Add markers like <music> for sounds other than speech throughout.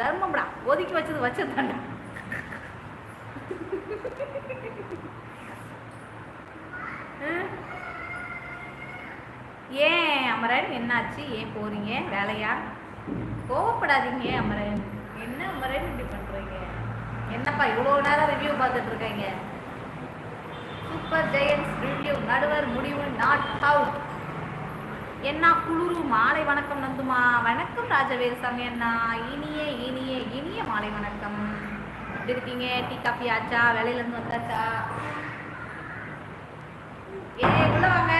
தர்மம்டா. ஒதுக்கி வச்சது வச்சதுதான்டா. ஏன் அமரன்? என்னாச்சு? ஏன் போறீங்க? வேலையா? கோவப்படாதீங்க அமரன். என்ன அமரன் இப்படி பண்றீங்க? என்னப்பா இவ்வளோ நேரம் ரிவ்யூ பார்த்துட்டு இருக்கீங்க? சூப்பர் ஜெயன்ஸ் ரிவ்யூ நடுவர் முடிவு நாட் அவுட் என்ன குளிரு மாலை வணக்கம் நந்துமா? ராஜவேல் ராஜவேல்சாமி இனிய இனிய இனிய மாலை வணக்கம். எப்படி இருக்கீங்க? டீ காஃபி ஆச்சா? வேலையிலேருந்து வந்தாச்சா? ஏ உள்ள வாங்க.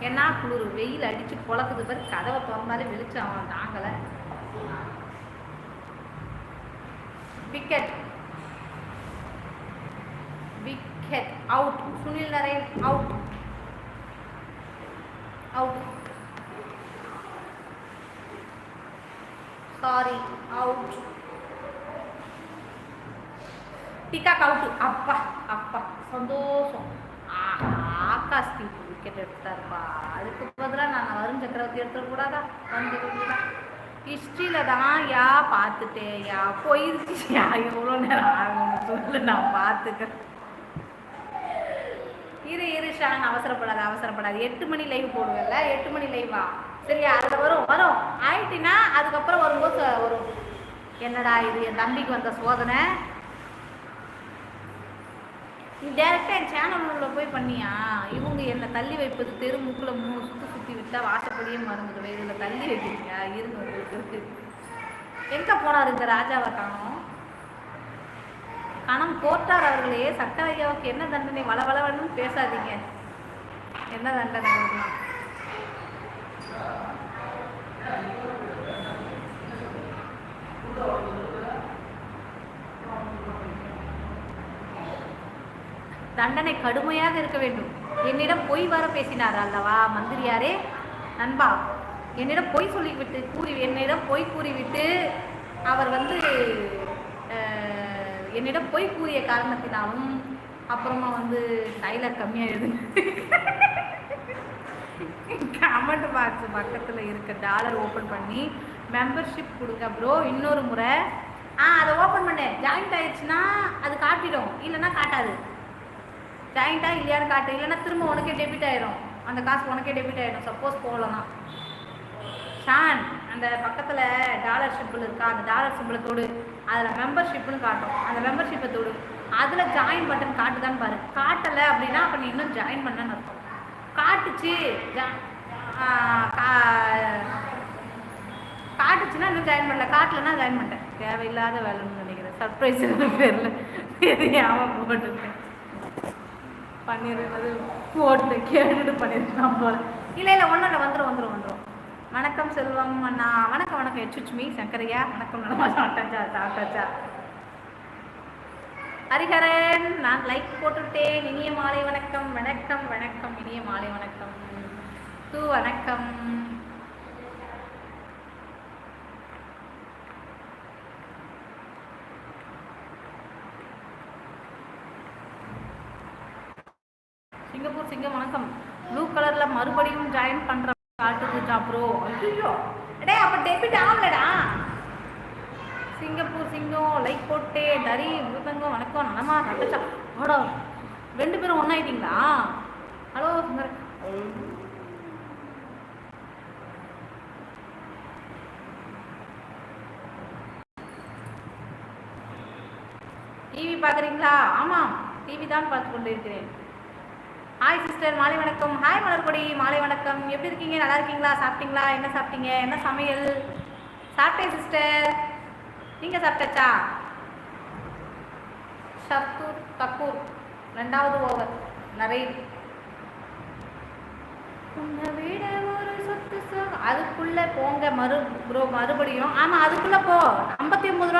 என்ன குளிர் வெயில் அடிச்சு பொழக்குது பாரு கதவை திறந்தாலே வெளிச்சம் அவன் wicket wicket out Sunil Narine out out sorry out de Kock out அப்பா அப்பா சந்தோஷம். ஆகாஷ் தீப் விக்கெட் எடுத்தார்ப்பா. அதுக்கு பதிலாக நான் வருண் சக்கரவர்த்தி எடுத்துக்கூடாதா வந்து ஹிஸ்ட்ரியில் தான் யா பார்த்துட்டேன் யா. போயிருச்சு. யா எவ்வளோ நேரம் ஆகும் சொல்லு நான் பார்த்துக்கிறேன். இரு இரு ஷான். அவசரப்படாது அவசரப்படாது. எட்டு மணி லைவ் போடுவேன்ல. எட்டு மணி லைவா சரியா? அதில் வரும் வரும். ஆயிட்டின்னா அதுக்கப்புறம் வரும்போது வரும். என்னடா இது என் தம்பிக்கு வந்த சோதனை? நீ டேரெக்டாக என் சேனல் உள்ள போய் பண்ணியா? இவங்க என்னை தள்ளி வைப்பது தெரு மூக்கில் மூணு சுற்றி சுற்றி விட்டா வாசப்படியே மறந்துடுவேன் இதில் தள்ளி வைக்கிறீங்க இருங்க உங்களுக்கு எங்கே போனார் இந்த ராஜாவை காணும்? கணம் கோட்டார் அவர்களே சக்கரையாவுக்கு என்ன தண்டனை? வளவளவன்னு பேசாதீங்க. என்ன தண்டனை? தண்டனை கடுமையாக இருக்க வேண்டும். என்னிடம் பொய் வர பேசினார் அல்லவா மந்திரியாரே? நண்பா என்னிடம் பொய் சொல்லிவிட்டு கூறி என்னிடம் பொய் கூறிவிட்டு அவர் வந்து என்னிடம் பொய் கூறிய காரணத்தினாலும் அப்புறமா வந்து டைலர் கம்மியாக எழுதுங்க. <laughs> கமெண்ட் பாக்ஸ் பக்கத்தில் இருக்க டாலர் ஓப்பன் பண்ணி மெம்பர்ஷிப் கொடுங்க ப்ரோ இன்னொரு முறை. ஆ அதை ஓப்பன் பண்ணேன் ஜாயிண்ட் ஆயிடுச்சுன்னா அது காட்டிடும். இல்லைன்னா காட்டாது. ஜாயிண்டா இல்லையான்னு காட்டு. இல்லைன்னா திரும்ப உனக்கே டெபிட் ஆயிடும் அந்த காசு உனக்கே டெபிட் ஆயிடும். சப்போஸ் போகலன்னா ஷான் அந்த பக்கத்தில் டாலர் சிம்பிள் இருக்கா? அந்த டாலர் சிம்பிளை தொடு. அதில் மெம்பர்ஷிப்னு காட்டும். அந்த மெம்பர்ஷிப்பை தொடு. அதில் ஜாயின் பட்டன் காட்டுதான்னு பாரு. காட்டலை அப்படின்னா அப்போ நீ இன்னும் ஜாயின் பண்ணன்னு அர்த்தம். காட்டுச்சு. ஜா- காட்டுச்சுன்னா இன்னும் ஜாயின் பண்ணல. காட்டலன்னா ஜாயின் பண்ணிட்டேன். தேவையில்லாத வேலைன்னு நினைக்கிறேன். சர்ப்ரைஸ் பேரில் தெரியாமல் போட்டுருக்கேன். பண்ணிடுறது போட்டு கேட்டுட்டு பண்ணிருக்கலாம் போல. இல்லை இல்லை ஒன்றும் இல்லை. வந்துடும் வந்துடும் வந்துடும் வணக்கம் செல்வம் அண்ணா. வணக்கம் வணக்கம். எச்சுச்சுமி சங்கரையா. வணக்கம் நல்லா சாப்பிட்டாச்சா? சாப்பிட்டாச்சா? ஹரிஹரன் நான் லைக் போட்டுவிட்டேன். இனிய மாலை வணக்கம் வணக்கம் வணக்கம் இனிய மாலை வணக்கம். தூ வணக்கம். சிங்கப்பூர் சிங்கம் வணக்கம். ப்ளூ கலர்ல மறுபடியும் ஜாயின் பண்ற காட்டுக்குச்சா ப்ரோ ஐயோ டேய் அப்ப டெபிட் ஆகலடா. சிங்கப்பூர் சிங்கம் லைக் போட்டே தரி மிருதங்கம் வணக்கம் நலமா கட்டச்சா ரெண்டு பேரும் ஒன்னாயிட்டீங்களா டிவி பார்க்குறீங்களா? ஆமாம். டிவி தான் பார்த்து கொண்டு இருக்கிறேன் ஹாய் சிஸ்டர் மாலை வணக்கம். ஹாய் மலர்கொடி. மாலை வணக்கம். எப்படி இருக்கீங்க? நல்லா இருக்கீங்களா? சாப்பிட்டீங்களா? என்ன சாப்பிட்டீங்க? என்ன சமையல்? சாப்பிட்டேன் சிஸ்டர் நீங்கள் சாப்பிட்டாச்சா? ஷர்தூர் கபூர். ரெண்டாவது ஓவர் நிறைய உன்னை விட ஒரு சொத்து அதுக்குள்ளே அதுக்குள்ள போங்க. மறு ப்ரோ மறுபடியும். ஆமாம் அதுக்குள்ள போ.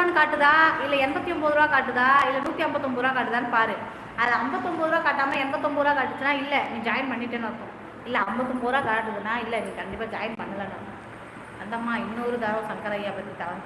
ரூபான்னு காட்டுதா? இல்லை எண்பத்தி ஒன்பது ரூபா காட்டுதா? இல்ல நூத்தி ஐம்பத்தொம்பது ரூபா காட்டுதான்னு பாரு. அது ஐம்பத்தொம்பது ரூபா காட்டாம எண்பத்தொம்பது ரூபா காட்டுச்சுன்னா இல்ல நீ ஜாயின் பண்ணிட்டேன்னு அர்த்தம். இல்ல ஐம்பத்தொம்பது ரூபா காட்டுதுன்னா இல்ல நீ கண்டிப்பா ஜாயின் பண்ணலன்னு அந்தம்மா இன்னொரு தரம் சங்கரையா பத்தி தவறு.